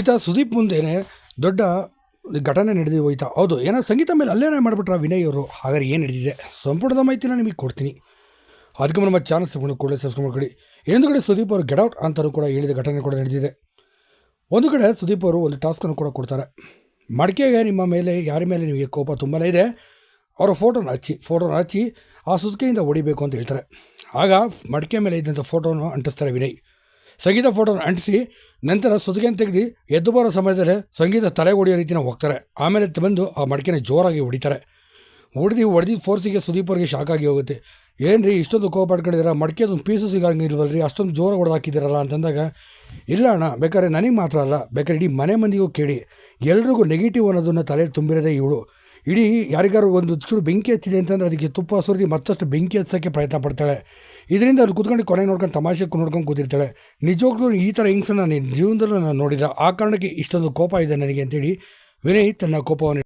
ಈತ ಸುದೀಪ್ ಮುಂದೆನೆ ದೊಡ್ಡ ಘಟನೆ ನಡೆದು ಹೋಯ್ತಾ. ಹೌದು, ಏನೋ ಸಂಗೀತ ಮೇಲೆ ಅಲ್ಲೇನೇ ಮಾಡಿಬಿಟ್ರ ವಿನಯ್ ಅವರು? ಹಾಗಾದ್ರೆ ಏನು ನಡೆದಿದೆ? ಸಂಪುಟದ ಮಾಹಿತಿನ ನಿಮಗೆ ಕೊಡ್ತೀನಿ. ಅದಕ್ಕೆ ನಮ್ಮ ಚಾನಲ್ ಸಬ್ಸ್ಕ್ರೈಬ್ ಕೂಡಲೇ ಸಬ್ಸ್ಕ್ರೈಬ್ ಮಾಡ್ಕೊಳ್ಳಿ. ಇನ್ನೊಂದು ಕಡೆ ಸುದೀಪ್ ಅವರು ಗೆಟ್ ಔಟ್ ಅಂತಲೂ ಕೂಡ ಹೇಳಿದ ಘಟನೆ ಕೂಡ ನಡೆದಿದೆ. ಒಂದು ಕಡೆ ಸುದೀಪ್ ಅವರು ಒಂದು ಟಾಸ್ಕನ್ನು ಕೂಡ ಕೊಡ್ತಾರೆ. ಮಡಿಕೆಗೆ ನಿಮ್ಮ ಮೇಲೆ, ಯಾರ ಮೇಲೆ ನಿಮಗೆ ಕೋಪ ತುಂಬಾ ಇದೆ, ಅವರ ಫೋಟೋನ ಹಚ್ಚಿ ಫೋಟೋನ ಹಚ್ಚಿ ಆ ಸುತ್ತಿಗೆಯಿಂದ ಹೊಡಿಬೇಕು ಅಂತ ಹೇಳ್ತಾರೆ. ಆಗ ಮಡಿಕೆ ಮೇಲೆ ಇದ್ದಂಥ ಫೋಟೋನ ಅಂಟಿಸ್ತಾರೆ ವಿನಯ್. ಸಂಗೀತ ಫೋಟೋನ ಅಂಟಿಸಿ, ನಂತರ ಸುತ್ತಿಗೆಯನ್ನು ತೆಗೆದು, ಎದ್ದು ಬರೋ ಸಮಯದಲ್ಲಿ ಸಂಗೀತ ತಲೆ ಹೊಡೆಯೋ ರೀತಿನ ಹೋಗ್ತಾರೆ. ಆಮೇಲೆ ಬಂದು ಆ ಮಡಿಕೆನ ಜೋರಾಗಿ ಹೊಡಿತಾರೆ. ಹೊಡೆದು ಹೊಡೆದಿದ್ದ ಫೋರ್ಸಿಗೆ ಸುದೀಪ್ ಅವರಿಗೆ ಶಾಕ್ ಆಗಿ ಹೋಗುತ್ತೆ. ಏನು ರೀ ಇಷ್ಟೊಂದು ಕೋಪ ಪಡ್ಕೊಂಡಿದ್ದೀರಾ? ಮಡಿಕೆ ಒಂದು ಪೀಸು ಸಿಗಂಗಿಲ್ವಲ್ಲ ರೀ ಅಷ್ಟೊಂದು ಜೋರಾಗಿ ಹೊಡೆದು ಹಾಕಿದ್ದೀರಲ್ಲ ಅಂತಂದಾಗ, ಇಲ್ಲ ಅಣ್ಣ, ಬೇಕಾದ್ರೆ ನನಗೆ ಮಾತ್ರ ಅಲ್ಲ, ಬೇಕಾದ್ರೆ ಇಡೀ ಮನೆ ಮಂದಿಗೂ ಕೇಳಿ. ಎಲ್ರಿಗೂ ನೆಗೆಟಿವ್ ಅನ್ನೋದನ್ನು ತಲೆ ತುಂಬಿರೋದೇ ಇವಳು. ಇಡೀ ಯಾರಿಗಾರು ಒಂದು ಚೂರು ಬೆಂಕಿ ಹಚ್ಚಿದೆ ಅಂತಂದರೆ ಅದಕ್ಕೆ ತುಪ್ಪ, ಸುರಿದು ಮತ್ತಷ್ಟು ಬೆಂಕಿ ಹಚ್ಚೋಕ್ಕೆ ಪ್ರಯತ್ನ ಪಡ್ತಾಳೆ. ಇದರಿಂದ ಅಲ್ಲಿ ಕೂತ್ಕೊಂಡು ಕೊನೆ ನೋಡ್ಕೊಂಡು ತಮಾಷೆ ನೋಡ್ಕೊಂಡು ಕೂತಿರ್ತಾಳೆ. ನಿಜವಾಗ್ಲೂ ಈ ಥರ ಹಿಂಗ್ಸನ್ನು ನಾನು ಜೀವನದಲ್ಲೂ ನಾನು ನೋಡಿದ ಆ ಕಾರಣಕ್ಕೆ ಇಷ್ಟೊಂದು ಕೋಪ ಇದೆ ನನಗೆ ಅಂತೇಳಿ ವಿನಯ್ ತನ್ನ ಕೋಪವನ್ನು